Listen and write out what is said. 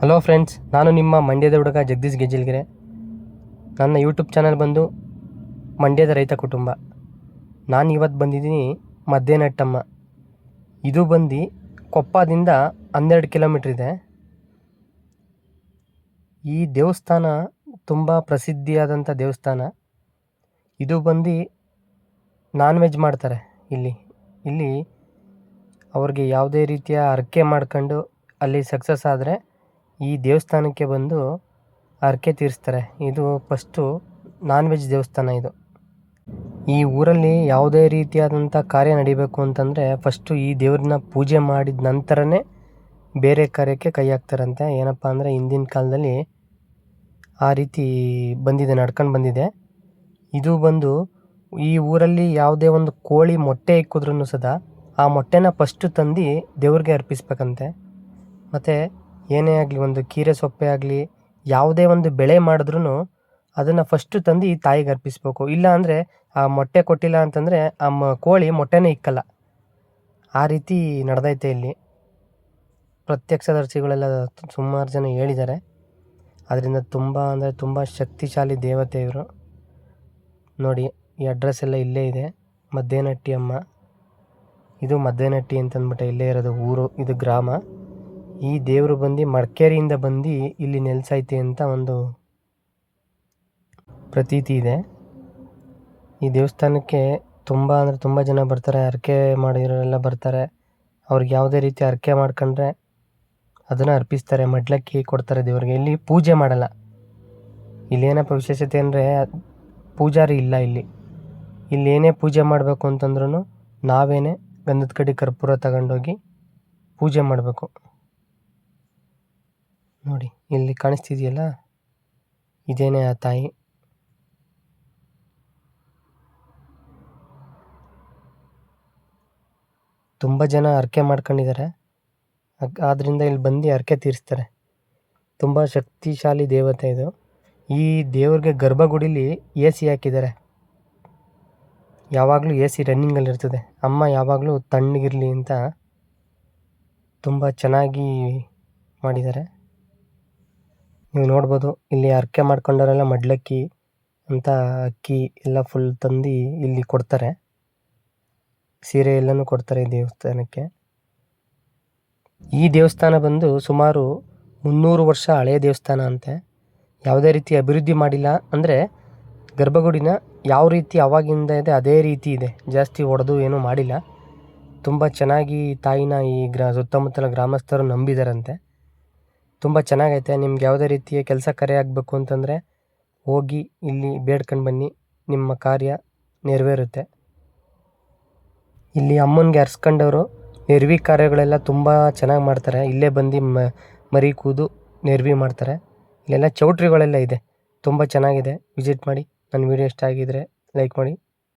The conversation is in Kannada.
ಹಲೋ ಫ್ರೆಂಡ್ಸ್ ನಾನು ನಿಮ್ಮ ಮಂಡ್ಯದ ಹುಡುಗ ಜಗದೀಶ್ ಗೆಜಿಲ್ಗೆರೆ ನನ್ನ ಯೂಟ್ಯೂಬ್ ಚಾನಲ್ ಬಂದು ಮಂಡ್ಯದ ರೈತ ಕುಟುಂಬ. ನಾನು ಇವತ್ತು ಬಂದಿದ್ದೀನಿ ಮದ್ದೇನಟ್ಟಮ್ಮ. ಇದು ಬಂದು ಕೊಪ್ಪದಿಂದ ಹನ್ನೆರಡು ಕಿಲೋಮೀಟ್ರ್ ಇದೆ. ಈ ದೇವಸ್ಥಾನ ತುಂಬ ಪ್ರಸಿದ್ಧಿಯಾದಂಥ ದೇವಸ್ಥಾನ. ಇದು ಬಂದು ನಾನ್ ವೆಜ್ ಮಾಡ್ತಾರೆ ಇಲ್ಲಿ. ಇಲ್ಲಿ ಅವ್ರಿಗೆ ಯಾವುದೇ ರೀತಿಯ ಹರಕೆ ಮಾಡ್ಕೊಂಡು ಅಲ್ಲಿ ಸಕ್ಸಸ್ ಆದರೆ ಈ ದೇವಸ್ಥಾನಕ್ಕೆ ಬಂದು ಹರಕೆ ತೀರಿಸ್ತಾರೆ. ಇದು ಫಸ್ಟು ನಾನ್ ವೆಜ್ ದೇವಸ್ಥಾನ ಇದು. ಈ ಊರಲ್ಲಿ ಯಾವುದೇ ರೀತಿಯಾದಂಥ ಕಾರ್ಯ ನಡಿಬೇಕು ಅಂತಂದರೆ ಫಸ್ಟು ಈ ದೇವ್ರನ್ನ ಪೂಜೆ ಮಾಡಿದ ನಂತರನೇ ಬೇರೆ ಕಾರ್ಯಕ್ಕೆ ಕೈ ಹಾಕ್ತಾರಂತೆ. ಏನಪ್ಪ ಅಂದರೆ ಹಿಂದಿನ ಕಾಲದಲ್ಲಿ ಆ ರೀತಿ ಬಂದಿದೆ, ನಡ್ಕೊಂಡು ಬಂದಿದೆ. ಇದು ಬಂದು ಈ ಊರಲ್ಲಿ ಯಾವುದೇ ಒಂದು ಕೋಳಿ ಮೊಟ್ಟೆ ಇಕ್ಕಿದ್ರೂ ಸದಾ ಆ ಮೊಟ್ಟೆನ ಫಸ್ಟು ತಂದು ದೇವ್ರಿಗೆ ಅರ್ಪಿಸ್ಬೇಕಂತೆ. ಮತ್ತು ಏನೇ ಆಗಲಿ, ಒಂದು ಕೀರೆ ಸೊಪ್ಪೆ ಆಗಲಿ, ಯಾವುದೇ ಒಂದು ಬೆಳೆ ಮಾಡಿದ್ರೂ ಅದನ್ನು ಫಸ್ಟು ತಂದು ಈ ತಾಯಿಗೆ ಅರ್ಪಿಸ್ಬೇಕು. ಇಲ್ಲ ಅಂದರೆ ಆ ಮೊಟ್ಟೆ ಕೊಟ್ಟಿಲ್ಲ ಅಂತಂದರೆ ಆ ಕೋಳಿ ಮೊಟ್ಟೆನೇ ಇಕ್ಕಲ್ಲ. ಆ ರೀತಿ ನಡೆದೈತೆ ಇಲ್ಲಿ. ಪ್ರತ್ಯಕ್ಷದರ್ಶಿಗಳೆಲ್ಲ ಸುಮಾರು ಜನ ಹೇಳಿದ್ದಾರೆ. ಅದರಿಂದ ತುಂಬ ಅಂದರೆ ತುಂಬ ಶಕ್ತಿಶಾಲಿ ದೇವತೆ ಇವರು. ನೋಡಿ, ಈ ಅಡ್ರೆಸ್ ಎಲ್ಲ ಇಲ್ಲೇ ಇದೆ. ಮದ್ದೇನಟ್ಟಿ ಅಮ್ಮ. ಇದು ಮದ್ದೇನಟ್ಟಿ ಅಂತಂದ್ಬಿಟ್ಟು ಇಲ್ಲೇ ಇರೋದು ಊರು, ಇದು ಗ್ರಾಮ. ಈ ದೇವರು ಬಂದು ಮಡಿಕೇರಿಯಿಂದ ಬಂದು ಇಲ್ಲಿ ನೆಲೆಸೈತೆ ಅಂತ ಒಂದು ಪ್ರತೀತಿ ಇದೆ. ಈ ದೇವಸ್ಥಾನಕ್ಕೆ ತುಂಬ ಅಂದರೆ ತುಂಬ ಜನ ಬರ್ತಾರೆ, ಹರಕೆ ಮಾಡಿರೋರೆಲ್ಲ ಬರ್ತಾರೆ. ಅವ್ರಿಗೆ ಯಾವುದೇ ರೀತಿ ಹರಕೆ ಮಾಡ್ಕೊಂಡ್ರೆ ಅದನ್ನು ಅರ್ಪಿಸ್ತಾರೆ, ಮಡ್ಲಕ್ಕಿ ಕೊಡ್ತಾರೆ ದೇವರಿಗೆ. ಇಲ್ಲಿ ಪೂಜೆ ಮಾಡಲ್ಲ. ಇಲ್ಲೇನಪ್ಪ ವಿಶೇಷತೆ ಅಂದರೆ ಪೂಜಾರಿ ಇಲ್ಲ ಇಲ್ಲಿ. ಇಲ್ಲಿ ಏನೇ ಪೂಜೆ ಮಾಡಬೇಕು ಅಂತಂದ್ರೂ ನಾವೇನೇ ಗಂಧದ ಕಡೆ ಕರ್ಪೂರ ತಗೊಂಡೋಗಿ ಪೂಜೆ ಮಾಡಬೇಕು. ನೋಡಿ ಇಲ್ಲಿ ಕಾಣಿಸ್ತಿದೆಯಲ್ಲ? ಇದೇನೇ ಆ ತಾಯಿ? ತುಂಬ ಜನ ಹರಕೆ ಮಾಡ್ಕೊಂಡಿದ್ದಾರೆ ಆದ್ದರಿಂದ ಇಲ್ಲಿ ಬಂದು ಹರಕೆ ತೀರಿಸ್ತಾರೆ. ತುಂಬ ಶಕ್ತಿಶಾಲಿ ದೇವತೆ ಇದು. ಈ ದೇವ್ರಿಗೆ ಗರ್ಭಗುಡಿಲಿ ಎ ಸಿ ಹಾಕಿದ್ದಾರೆ. ಯಾವಾಗಲೂ ಎ ಸಿ ರನ್ನಿಂಗಲ್ಲಿ ಇರ್ತದೆ. ಅಮ್ಮ ಯಾವಾಗಲೂ ತಣ್ಣಗಿರಲಿ ಅಂತ ತುಂಬ ಚೆನ್ನಾಗಿ ಮಾಡಿದ್ದಾರೆ. ನೀವು ನೋಡ್ಬೋದು, ಇಲ್ಲಿ ಹರಕೆ ಮಾಡ್ಕೊಂಡವರೆಲ್ಲ ಮಡ್ಲಕ್ಕಿ ಅಂತ ಅಕ್ಕಿ ಎಲ್ಲ ಫುಲ್ ತಂದು ಇಲ್ಲಿ ಕೊಡ್ತಾರೆ. ಸೀರೆ ಎಲ್ಲನೂ ಕೊಡ್ತಾರೆ ಈ ದೇವಸ್ಥಾನಕ್ಕೆ. ಈ ದೇವಸ್ಥಾನ ಬಂದು ಸುಮಾರು ಮುನ್ನೂರು ವರ್ಷ ಹಳೆಯ ದೇವಸ್ಥಾನ ಅಂತೆ. ಯಾವುದೇ ರೀತಿ ಅಭಿವೃದ್ಧಿ ಮಾಡಿಲ್ಲ ಅಂದರೆ ಗರ್ಭಗುಡಿನ ಯಾವ ರೀತಿ ಅವಾಗಿಂದ ಇದೆ ಅದೇ ರೀತಿ ಇದೆ. ಜಾಸ್ತಿ ಒಡೆದು ಏನೂ ಮಾಡಿಲ್ಲ. ತುಂಬ ಚೆನ್ನಾಗಿ ತಾಯಿನ ಈ ಗ್ರಾ ಸುತ್ತಮುತ್ತಲ ಗ್ರಾಮಸ್ಥರು ನಂಬಿದಾರಂತೆ. ತುಂಬ ಚೆನ್ನಾಗೈತೆ. ನಿಮ್ಗೆ ಯಾವುದೇ ರೀತಿಯ ಕೆಲಸ ಕರೆ ಆಗಬೇಕು ಅಂತಂದರೆ ಹೋಗಿ ಇಲ್ಲಿ ಬೇಡ್ಕೊಂಡು ಬನ್ನಿ. ನಿಮ್ಮ ಕಾರ್ಯ ನೆರವೇರುತ್ತೆ. ಇಲ್ಲಿ ಅಮ್ಮನಿಗೆ ಅರ್ಸ್ಕೊಂಡವರು ನೆರವಿ ಕಾರ್ಯಗಳೆಲ್ಲ ತುಂಬ ಚೆನ್ನಾಗಿ ಮಾಡ್ತಾರೆ. ಇಲ್ಲೇ ಬಂದು ಮ, ಮರಿ ಕೂದು ನೆರವಿ ಮಾಡ್ತಾರೆ. ಇಲ್ಲೆಲ್ಲ ಚೌಟ್ರಿಗಳೆಲ್ಲ ಇದೆ. ತುಂಬ ಚೆನ್ನಾಗಿದೆ. ವಿಸಿಟ್ ಮಾಡಿ. ನನ್ನ ವೀಡಿಯೋ ಇಷ್ಟ ಆಗಿದರೆ ಲೈಕ್ ಮಾಡಿ.